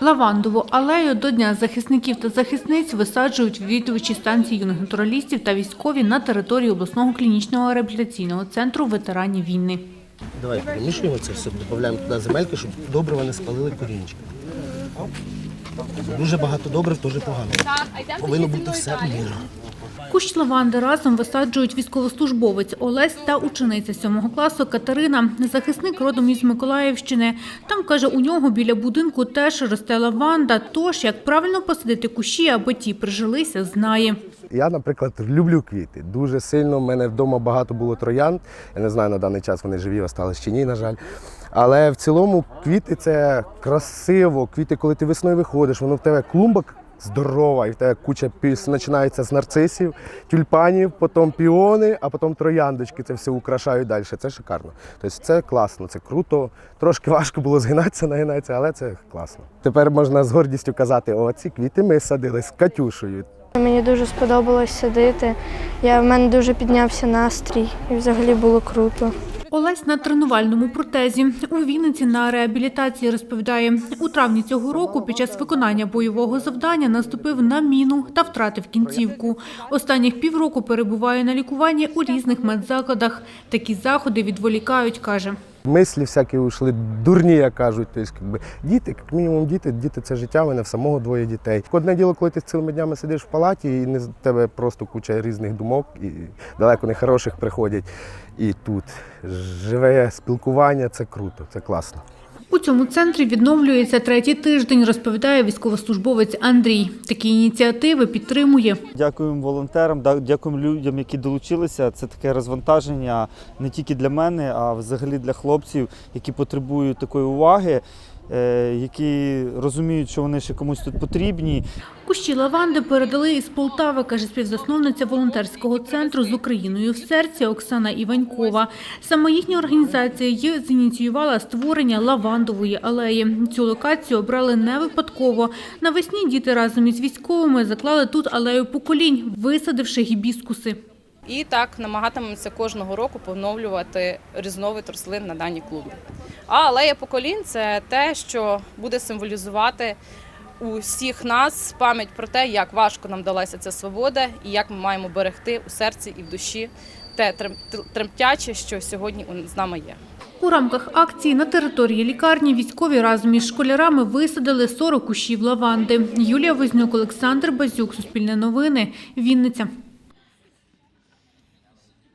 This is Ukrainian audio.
Лавандову алею до Дня захисників та захисниць висаджують відвідувачі станції юних натуралістів та військові на території обласного клінічного реабілітаційного центру ветеранів війни. Давай помішуємо це все, додаємо туди земельки, щоб добре вони спалили корінчики. Дуже багато добрив теж погано. Повинно бути все мірно. Кущ лаванди разом висаджують військовослужбовець Олесь та учениця 7 класу Катерина. Захисник родом із Миколаївщини. Там, каже, у нього біля будинку теж росте лаванда. Тож, як правильно посадити кущі, аби ті прижилися, знає. Я, наприклад, люблю квіти. Дуже сильно. У мене вдома багато було троянд. Я не знаю на даний час вони живі, остались чи ні, на жаль. Але в цілому квіти це красиво. Квіти, коли ти весною виходиш, воно в тебе клумба здорова, і в тебе куча піс починається з нарцисів, тюльпанів, потім піони, а потім трояндочки. Це все украшають далі. Це шикарно. Тобто це класно, це круто. Трошки важко було згинатися, нагинатися, але це класно. Тепер можна з гордістю казати: о, ці квіти ми садили з Катюшею. Мені дуже сподобалось сидити. Я, в мене дуже піднявся настрій і взагалі було круто. Олесь на тренувальному протезі. У Вінниці на реабілітації розповідає, у травні цього року під час виконання бойового завдання наступив на міну та втратив кінцівку. Останніх півроку перебуває на лікуванні у різних медзакладах. Такі заходи відволікають, каже. Мислі всякі йшли, дурні, як кажуть. Тобто, діти, як мінімум діти, діти це життя, мене в самого двоє дітей. Одне діло, коли ти цілими днями сидиш в палаті, і не тебе просто куча різних думок, і далеко не хороших приходять. І тут живе спілкування це круто, це класно. У цьому центрі відновлюється третій тиждень, розповідає військовослужбовець Андрій. Такі ініціативи підтримує. Дякуємо волонтерам, дякуємо людям, які долучилися. Це таке розвантаження не тільки для мене, а взагалі для хлопців, які потребують такої уваги, які розуміють, що вони ще комусь тут потрібні. Кущі лаванди передали із Полтави, каже співзасновниця волонтерського центру з Україною в серці Оксана Іванькова. Саме їхня організація й зініціювала створення лавандової алеї. Цю локацію обрали не випадково. Навесні діти разом із військовими заклали тут алею поколінь, висадивши гібіскуси. І так намагатимемося кожного року поновлювати різновид рослин на даній клубі. А алея поколінь це те, що буде символізувати усіх нас пам'ять про те, як важко нам далася ця свобода і як ми маємо берегти у серці і в душі те трем- тремтяче, що сьогодні з нами є. У рамках акції на території лікарні військові разом із школярами висадили 40 кущів лаванди. Юлія Вознюк, Олександр Базюк, Суспільне новини, Вінниця.